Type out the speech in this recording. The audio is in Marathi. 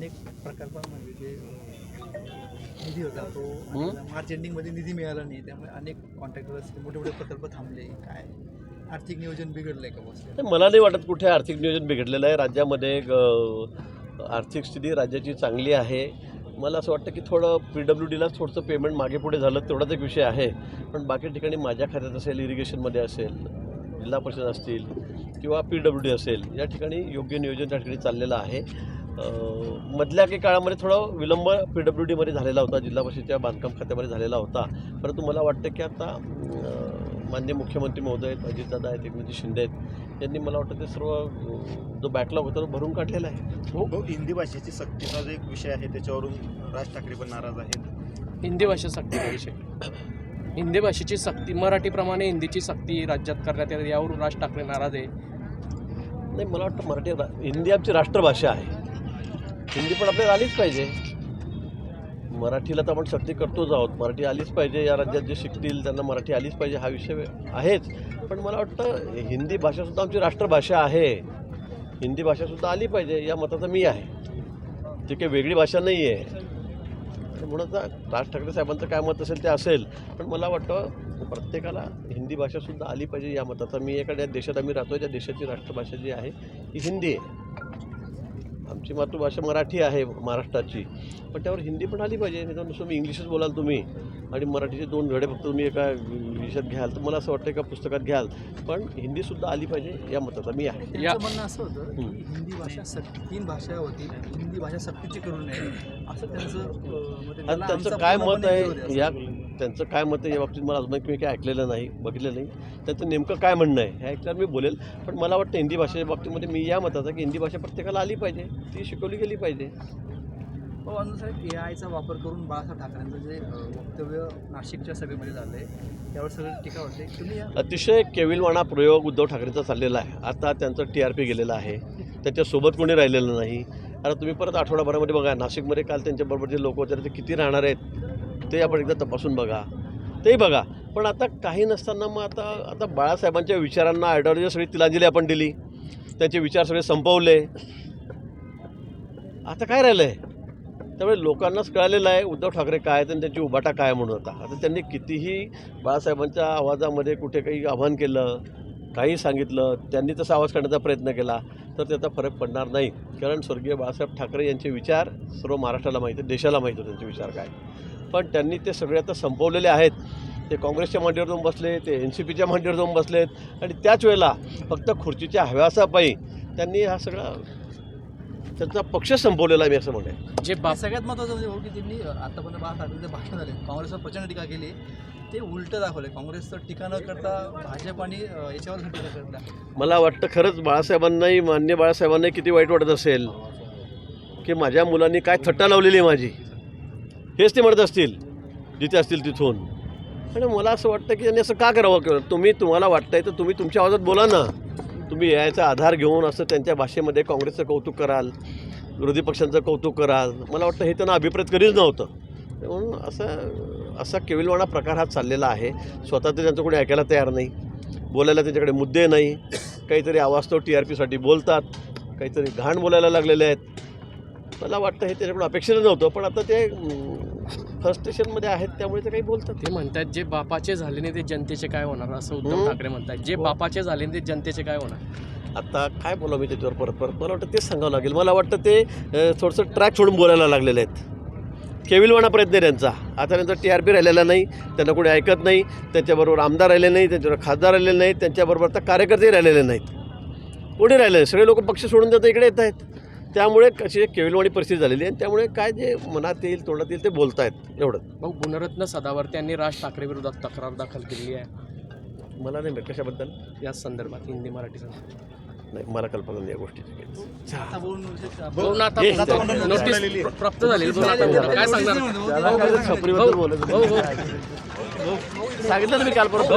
अनेक प्रकल्पांमध्ये जे निधी होता तो? मार्च एंडिंगमध्ये निधी मिळाला नाही त्यामुळे अनेक कॉन्ट्रॅक्टर असतील मोठे मोठे प्रकल्प थांबले. काय? आर्थिक नियोजन बिघडलंय का बस मला नाही वाटत कुठे आर्थिक नियोजन बिघडलेलं आहे. राज्यामध्ये आर्थिक स्थिती राज्याची चांगली आहे. मला असं वाटतं की थोडं पी डब्ल्यू डीला थोडंसं पेमेंट मागे पुढे झालं तेवढाच एक विषय आहे. पण बाकी ठिकाणी माझ्या खात्यात असेल इरिगेशनमध्ये असेल जिल्हा परिषद असतील किंवा पी डब्ल्यू डी असेल या ठिकाणी योग्य नियोजन त्या ठिकाणी चाललेलं आहे. मधल्या काही काळामध्ये थोडा विलंब पी डब्ल्यू डीमध्ये झालेला होता जिल्हा परिषदेच्या बांधकाम खात्यामध्ये झालेला होता. परंतु मला वाटतं की आता अ, माननीय मुख्यमंत्री महोदय आहेत अजितदादा आहेत एकनाथजी शिंदे आहेत यांनी मला वाटतं ते सर्व जो बॅकलॉग होता तो भरून काढलेला आहे. हो हो, हिंदी भाषेची सक्तीचा जो एक विषय आहे त्याच्यावरून राज ठाकरे पण नाराज आहेत. हिंदी भाषा सक्तीचा विषय. हिंदी भाषेची सक्ती मराठीप्रमाणे हिंदीची सक्ती राज्यात करण्यात येते यावरून राज ठाकरे नाराज आहे. नाही मला वाटतं मराठी रा- हिंदी आमची राष्ट्रभाषा आहे. हिंदी पण आपल्याला आलीच पाहिजे. मराठीला तर आपण सक्ती करतोच आहोत. मराठी आलीच पाहिजे या राज्यात जे शिकतील त्यांना मराठी आलीच पाहिजे हा विषय आहेच. पण मला वाटतं हिंदी भाषासुद्धा आमची राष्ट्रभाषा आहे. हिंदी भाषासुद्धा आली पाहिजे या मताचा मी आहे. ती काही वेगळी भाषा नाही आहे म्हणून आता राज ठाकरे साहेबांचं काय मत असेल ते असेल. पण मला वाटतं प्रत्येकाला हिंदी भाषासुद्धा आली पाहिजे या मताचा मी एखाद्या देशात आम्ही राहतो त्या देशाची राष्ट्रभाषा जी आहे ती हिंदी आहे. आमची मातृभाषा मराठी आहे महाराष्ट्राची. पण त्यावर हिंदी पण आली पाहिजे नाही तर नुसतं मी इंग्लिशच बोलाल तुम्ही. आणि मराठीचे दोन धडे फक्त तुम्ही एका विषयात घ्याल. तर मला असं वाटतं एका पुस्तकात घ्याल. पण हिंदीसुद्धा आली पाहिजे या मताचा. मी आहे. या- म्हणणं असं होतं की. हिंदी भाषा सक्ती तीन भाषा होती हिंदी भाषा सक्तीची करू नये. असं त्यांचं आहे. आणि त्यांचं काय मत आहे. या त्यांचं काय मत आहे या बाबतीत मला अजून मी काही ऐकलेलं नाही बघितलं नाही. त्यांचं नेमकं काय म्हणणं आहे हे ऐकल्यावर मी बोलेल. पण मला वाटतं हिंदी भाषेच्या बाबतीमध्ये मी या मताचा की हिंदी भाषा प्रत्येकाला आली पाहिजे. ती शिकवली गेली पाहिजे. हो अनु साहेब ए आयचा वापर करून बाळासाहेब ठाकरेंचं जे वक्तव्य नाशिकच्या सभेमध्ये झालं आहे त्यावर सगळं टीका होते. तुम्ही या अतिशय केविलवाणा प्रयोग उद्धव ठाकरेंचा चाललेला आहे. आता त्यांचं टी आर पी गेलेलं आहे. त्याच्यासोबत कोणी राहिलेलं नाही. आता तुम्ही परत आठवडाभरामध्ये बघा नाशिकमध्ये काल त्यांच्याबरोबर जे लोक होते ते किती राहणार आहेत ते आपण एकदा तपासून बघा. तेही बघा. पण आता काही नसताना मग आता आता बाळासाहेबांच्या विचारांना आयडिओलॉजी सगळी तिलांजली आपण दिली. त्यांचे विचार सगळे संपवले. आता काय राहिलं आहे त्यामुळे लोकांनाच कळालेलं आहे उद्धव ठाकरे काय आहेत आणि त्यांची उभाटा काय म्हणून होता आता त्यांनी कितीही बाळासाहेबांच्या आवाजामध्ये कुठे काही आव्हान केलं काही सांगितलं त्यांनी तसा आवाज काढण्याचा प्रयत्न केला तर त्याचा फरक पडणार नाही. कारण स्वर्गीय बाळासाहेब ठाकरे यांचे विचार सर्व महाराष्ट्राला माहिती आहेत देशाला माहीत होते त्यांचे विचार काय. पण त्यांनी ते सगळे आता संपवलेले आहेत. ते काँग्रेसच्या मांडीवर जाऊन बसले ते एन सी पीच्या मांडीवर जाऊन बसलेत. आणि त्याच वेळेला फक्त खुर्चीच्या हव्यासापायी त्यांनी हा सगळा त्यांचा पक्ष संपवलेला आहे मी असं म्हणेन. जे सगळ्यात महत्त्वाचं म्हणजे भाऊ की त्यांनी आतापर्यंत बाळा ठाकरेंचे भाषण झाले काँग्रेसवर प्रचंड टीका केली ते उलटं दाखवले. काँग्रेसचं टीका न करता भाजप आणि याच्यावर टीका करता मला वाटतं खरंच बाळासाहेबांनाही मान्य बाळासाहेबांनाही किती वाईट वाटत असेल की माझ्या मुलांनी काय थट्टा लावलेली आहे माझी. हेच ते म्हणत असतील जिथे असतील तिथून. आणि मला असं वाटतं की त्यांनी असं का करावं? किंवा तुम्ही तुम्हाला वाटतंय तर तुम्ही तुमच्या आवाजात बोला ना. तुम्ही याचा आधार घेऊन असं त्यांच्या भाषेमध्ये काँग्रेसचं कौतुक कराल विरोधी पक्षांचं कौतुक कराल. मला वाटतं हे त्यांना अभिप्रेत कधीच नव्हतं. म्हणून असं असा केविलवाणा प्रकार हा चाललेला आहे. स्वतः ते त्यांचं कोणी ऐकायला तयार नाही. बोलायला त्यांच्याकडे मुद्दे नाही. काहीतरी आवाज तो टी आर पीसाठी बोलतात. काहीतरी घाण बोलायला लागलेले आहेत. मला वाटतं हे त्याच्याकडून अपेक्षित नव्हतं पण आता ते फ्रस्ट्रेशनमध्ये आहेत त्यामुळे ते काही बोलतात. ते म्हणतात जे बापाचे झाले नाही ते जनतेचे काय होणार? असं उद्धव? ठाकरे म्हणतात. जे हो. बापाचे झाले नाही ते जनतेचे काय होणार? आता काय बोला मी त्याच्यावर परत? परत मला वाटतं तेच सांगावं लागेल. मला वाटतं ते थोडंसं ट्रॅक सोडून बोलायला लागलेले आहेत. केविलवाणा प्रयत्न आहे त्यांचा. आता त्यांचा टी आर पी राहिलेला नाही त्यांना कोणी ऐकत नाही त्यांच्याबरोबर आमदार राहिले नाही त्यांच्याबरोबर खासदार राहिलेले नाहीत त्यांच्याबरोबर आता कार्यकर्तेही राहिलेले नाहीत. कोणी राहिले. सगळे लोक पक्ष सोडून देतात इकडे येत आहेत. त्यामुळे कशी एक केविलवाणी परिस्थिती झालेली आहे आणि त्यामुळे काय जे मनात येईल तोंडात येईल ते बोलतायत एवढं भाऊ गुणरत्न सदावर्ते यांनी राज ठाकरे विरोधात तक्रार दाखल केली आहे. मला नाही माहीत कशाबद्दल. याच संदर्भात हिंदी मराठी संदर्भात. नाही मला कल्पना नाही या गोष्टीची आहे. प्राप्त छपरीबद्दल नाही. सांगितलं ना मी काल परत.